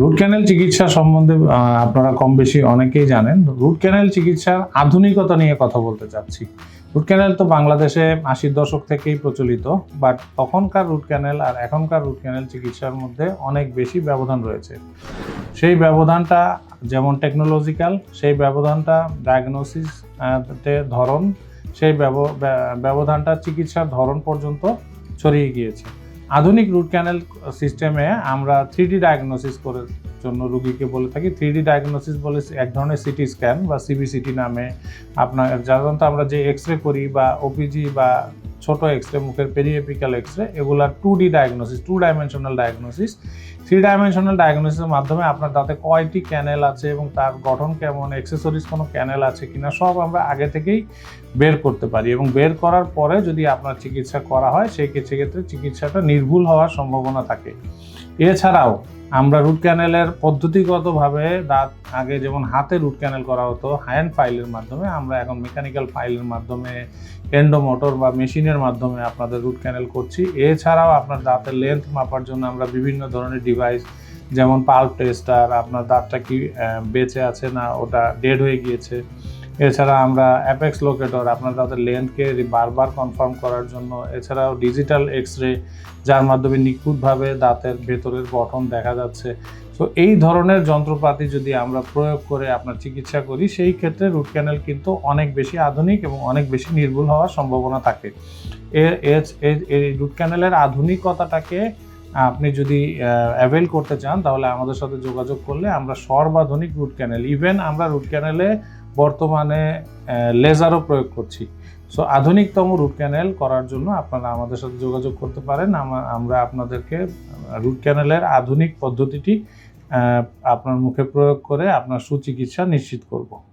Root canal চিকিৎসা সম্বন্ধে আপনারা কম বেশি অনেকেই জানেন। রুট ক্যানেল চিকিৎসার আধুনিকতা নিয়ে কথা বলতে চাচ্ছি। রুট ক্যানেল তো বাংলাদেশে আশির দশক থেকেই প্রচলিত বাট তখনকার রুট ক্যানেল আর এখনকার রুট ক্যানেল চিকিৎসার মধ্যে অনেক বেশি ব্যবধান রয়েছে। সেই ব্যবধানটা যেমন টেকনোলজিক্যাল সেই ব্যবধানটা ডায়াগনোসিস ধরন, সেই ব্যব- ব্যবধানটা চিকিৎসার ধরন পর্যন্ত ছড়িয়ে গিয়েছে। আধুনিক রুট ক্যানেল সিস্টেমে আমরা থ্রি ডি ডায়াগনোসিস করার জন্য রুগীকে বলে থাকি। থ্রি ডি ডায়াগনোসিস বলে এক ধরনের সিটি স্ক্যান বা সিবিসিটি নামে আপনার সাধারণত আমরা যে এক্স রে করি বা ওপিজি বা ছোট এক্স রে মুখের পেরিয়েপিক্যাল এক্স রে এগুলা two D diagnosis two dimensional diagnosis three dimensional ডায়াগনোসিসের মাধ্যমে আপনার দাঁতে কয়টি ক্যানেল আছে এবং তার গঠন কেমন এক্সেসরিজ কোনো ক্যানেল আছে কিনা, সব আমরা আগে থেকেই বের করতে পারি এবং বের করার পরে যদি আপনার চিকিৎসা করা হয়, সেই ক্ষেত্রে- চিকিৎসাটা নির্ভুল হওয়ার সম্ভাবনা থাকে। এছাড়াও আমরা রুট ক্যানেলের পদ্ধতিগতভাবে দাঁত আগে যেমন হাতে রুট ক্যানেল করা হতো হ্যান্ড ফাইলের মাধ্যমে, আমরা এখন মেকানিক্যাল ফাইলের মাধ্যমে এন্ডোমোটর বা মেশিনের মাধ্যমে আপনাদের রুট ক্যানেল করছি। এছাড়াও আপনার দাঁতের লেন্থ মাপার জন্য আমরা বিভিন্ন ধরনের ডিভাইস যেমন পাল্প টেস্টার আপনার দাঁতটা কি বেঁচে আছে না ওটা ডেড হয়ে গিয়েছে। এছাড়া আমরা অ্যাপেক্স লোকেটর আপনার দাঁতের লেন্থকে বারবার কনফার্ম করার জন্য, এছাড়াও ডিজিটাল এক্স রে যার মাধ্যমে নিখুঁতভাবে দাঁতের ভেতরের গঠন দেখা যাচ্ছে। তো এই ধরনের যন্ত্রপাতি যদি আমরা প্রয়োগ করে আপনার চিকিৎসা করি, সেই ক্ষেত্রে রুট ক্যানেল কিন্তু অনেক বেশি আধুনিক এবং অনেক বেশি নির্ভুল হওয়ার সম্ভাবনা থাকে। এর এই রুট ক্যানেলের আধুনিকতাটাকে আপনি যদি অ্যাভেল করতে চান, তাহলে আমাদের সাথে যোগাযোগ করলে আমরা সর্বাধুনিক রুট ক্যানেল ইভেন আমরা রুট ক্যানেলে বর্তমানে লেজারও প্রয়োগ করছি। সো আধুনিকতম রুট ক্যানেল করার জন্য আপনারা আমাদের সাথে যোগাযোগ করতে পারেন। আমা- আমরা আপনাদেরকে রুট ক্যানেলের আধুনিক পদ্ধতিটি আপনার মুখে প্রয়োগ করে আপনার সুচিকিৎসা নিশ্চিত করব।